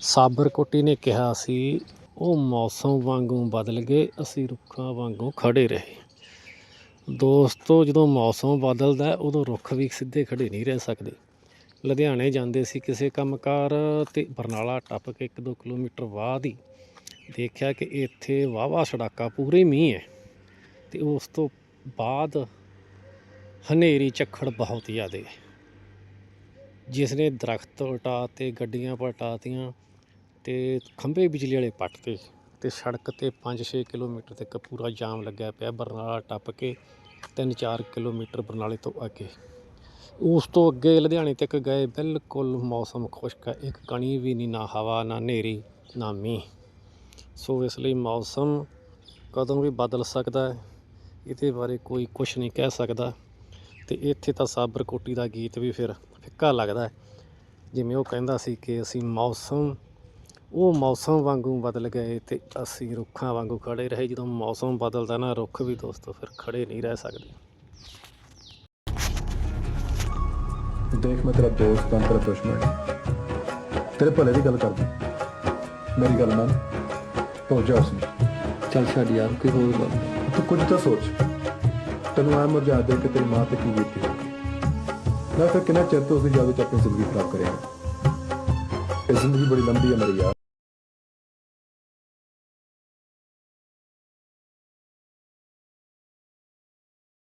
ਸਾਬਰਕੋਟੀ ਨੇ ਕਿਹਾ ਸੀ, ਉਹ ਮੌਸਮ ਵਾਂਗੂ ਬਦਲ ਗਏ, ਅਸੀਂ ਰੁੱਖਾਂ ਵਾਂਗੂ ਖੜੇ ਰਹੇ। ਦੋਸਤੋ, ਜਦੋਂ ਮੌਸਮ ਬਦਲਦਾ ਉਦੋਂ ਰੁੱਖ ਵੀ ਸਿੱਧੇ ਖੜੇ ਨਹੀਂ ਰਹਿ ਸਕਦੇ। ਲੁਧਿਆਣੇ ਜਾਂਦੇ ਸੀ ਕਿਸੇ ਕੰਮਕਾਰ ਤੇ ਬਰਨਾਲਾ ਟੱਪ ਕੇ 1-2 ਕਿਲੋਮੀਟਰ ਬਾਅਦ ਹੀ ਦੇਖਿਆ ਕਿ ਇੱਥੇ ਵਾਵਾ ਸੜਾਕਾ ਪੂਰੇ ਮੀਂਹ ਹੈ ਤੇ ਉਸ ਤੋਂ ਬਾਅਦ ਹਨੇਰੀ ਝੱਖੜ ਬਹੁਤ ਜ਼ਿਆਦੇ ਹੈ। ਜਿਸ ਨੇ ਦਰਖਤ ਉਲਟਾ ਤੇ ਗੱਡੀਆਂ ਪਲਟਾਤੀਆਂ ਤੇ ਖੰਭੇ ਬਿਜਲੀ ਵਾਲੇ ਪੱਟ ਤੇ ਸੜਕ ਤੇ 5-6 ਕਿਲੋਮੀਟਰ ਤੱਕ ਪੂਰਾ ਜਾਮ ਲੱਗਿਆ ਪਿਆ, ਬਰਨਾਲਾ ਟੱਪ ਕੇ 3-4 ਕਿਲੋਮੀਟਰ ਬਰਨਾਲੇ ਤੋਂ ਅੱਗੇ। ਉਸ ਤੋਂ ਅੱਗੇ ਲੁਧਿਆਣੇ ਤੱਕ ਗਏ, ਬਿਲਕੁਲ ਮੌਸਮ ਖੁਸ਼ਕ ਹੈ, ਇੱਕ ਕਣੀ ਵੀ ਨਹੀਂ, ਨਾ ਹਵਾ, ਨਾ ਹਨੇਰੀ, ਨਾ ਮੀਂਹ। ਸੋ ਇਸ ਲਈ ਮੌਸਮ ਕਦੋਂ ਵੀ ਬਦਲ ਸਕਦਾ ਹੈ, ਇਹਦੇ ਬਾਰੇ ਕੋਈ ਕੁਝ ਨਹੀਂ ਕਹਿ ਸਕਦਾ। ਤੇ ਇੱਥੇ ਤਾਂ ਸਾਬਰਕੋਟੀ ਦਾ ਗੀਤ ਵੀ ਫਿਰ ਫਿੱਕਾ ਲੱਗਦਾ ਜਿਵੇਂ ਉਹ ਕਹਿੰਦਾ ਸੀ ਕਿ ਅਸੀਂ ਮੌਸਮ ਉਹ ਮੌਸਮ ਵਾਂਗੂ ਬਦਲ ਗਏ ਤੇ ਅਸੀਂ ਰੁੱਖਾਂ ਵਾਂਗੂ ਖੜੇ ਰਹੇ। ਜਦੋਂ ਮੌਸਮ ਬਦਲਦਾ ਨਾ ਰੁੱਖ ਵੀ ਦੋਸਤੋ ਫਿਰ ਖੜੇ ਨਹੀਂ ਰਹਿ ਸਕਦੇ। ਦੇਖ ਮੈਂ ਤੇਰਾ ਦੋਸਤ ਹਾਂ ਤੇਰਾ ਦੁਸ਼ਮਣ। ਤੇਰੇ ਭਲੇ ਦੀ ਗੱਲ ਕਰਦਾ। ਮੇਰੀ ਗੱਲ ਮੰਨ। ਹੋ ਜਾ ਉਸਨੂੰ। ਚੱਲ ਛੱਡ ਯਾਰ ਕੋਈ ਹੋਰ ਗੱਲ ਤੂੰ ਕੁਝ ਤਾਂ ਸੋਚ। ਤੈਨੂੰ ਆ ਮਰਜਾ ਦੇ ਕਿ ਤੇਰੀ ਮਾਂ ਤੇ ਕੀ ਬੀਤੀ ਮੈਂ ਫਿਰ ਕਿੰਨਾ ਚਿਰ ਤੋਂ ਉਸਦੀ ਯਾਦ ਵਿੱਚ ਆਪਣੀ ਜ਼ਿੰਦਗੀ ਖਰਾਬ ਕਰਿਆ। ਇਹ ਜ਼ਿੰਦਗੀ ਬੜੀ ਲੰਬੀ ਹੈ ਮੇਰੀ ਯਾਰ।